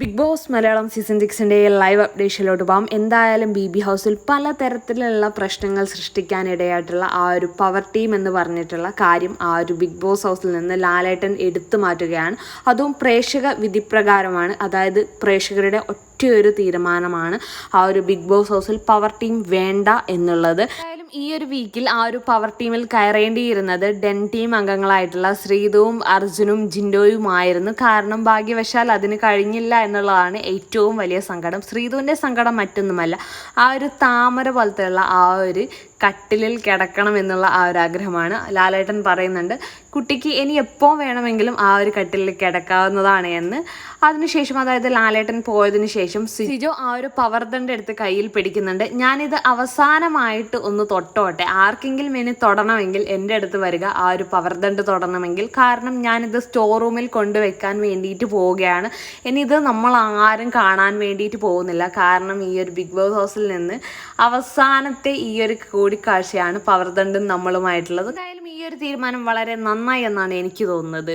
Big boss Malayalam season സിക്സിന്റെ live അപ്ഡേഷനിലോട്ട് പോകാം. എന്തായാലും ബി ബി ഹൗസിൽ പലതരത്തിലുള്ള പ്രശ്നങ്ങൾ സൃഷ്ടിക്കാനിടയായിട്ടുള്ള ആ ഒരു പവർ ടീം എന്ന് പറഞ്ഞിട്ടുള്ള കാര്യം ആ ഒരു ബിഗ് ബോസ് ഹൗസിൽ നിന്ന് ലാലേട്ടൻ എടുത്തു മാറ്റുകയാണ്. അതും പ്രേക്ഷക വിധിപ്രകാരമാണ്. അതായത് പ്രേക്ഷകരുടെ ഒറ്റയൊരു തീരുമാനമാണ് ആ ഒരു ബിഗ് ബോസ് ഹൗസിൽ പവർ ടീം വേണ്ട എന്നുള്ളത്. ഈ ഒരു വീക്കിൽ ആ ഒരു പവർ ടീമിൽ കയറേണ്ടിയിരുന്നത് ഡെൻ ടീം അംഗങ്ങളായിട്ടുള്ള ശ്രീതുവും അർജുനും ജിൻഡോയുമായിരുന്നു. കാരണം ഭാഗ്യവശാൽ അതിന് കഴിഞ്ഞില്ല എന്നുള്ളതാണ് ഏറ്റവും വലിയ സങ്കടം. ശ്രീതുവിന്റെ സങ്കടം മറ്റൊന്നുമല്ല. ആ ഒരു താമര പോലത്തെയുള്ള ആ ഒരു കട്ടിലിൽ കിടക്കണം എന്നുള്ള ആ ഒരു ആഗ്രഹമാണ്. ലാലേട്ടൻ പറയുന്നുണ്ട് കുട്ടിക്ക് ഇനി എപ്പോൾ വേണമെങ്കിലും ആ ഒരു കട്ടിലിൽ കിടക്കാവുന്നതാണ് എന്ന്. അതിനുശേഷം അതായത് ലാലേട്ടൻ പോയതിനു ശേഷം സിജോ ആ ഒരു പവർ ദണ്ട് എടുത്ത് കയ്യിൽ പിടിക്കുന്നുണ്ട്. ഞാനിത് അവസാനമായിട്ട് ഒന്ന് തൊട്ടോട്ടെ. ആർക്കെങ്കിലും ഇനി തൊടണമെങ്കിൽ എന്റെ അടുത്ത് വരിക. ആ ഒരു പവർ ദണ്ട് തൊടണമെങ്കിൽ. കാരണം ഞാനിത് സ്റ്റോർ റൂമിൽ കൊണ്ടുവയ്ക്കാൻ വേണ്ടിയിട്ട് പോവുകയാണ്. ഇനി ഇത് നമ്മൾ ആരും കാണാൻ വേണ്ടിയിട്ട് പോകുന്നില്ല. കാരണം ഈ ഒരു ബിഗ് ബോസ് ഹൗസിൽ നിന്ന് അവസാനത്തെ ഈ ഒരു കൂടിക്കാഴ്ചയാണ് പവർദണ്ടും നമ്മളുമായിട്ടുള്ളത്. എന്തായാലും ഈ ഒരു തീരുമാനം വളരെ നന്നായി എന്നാണ് എനിക്ക് തോന്നുന്നത്.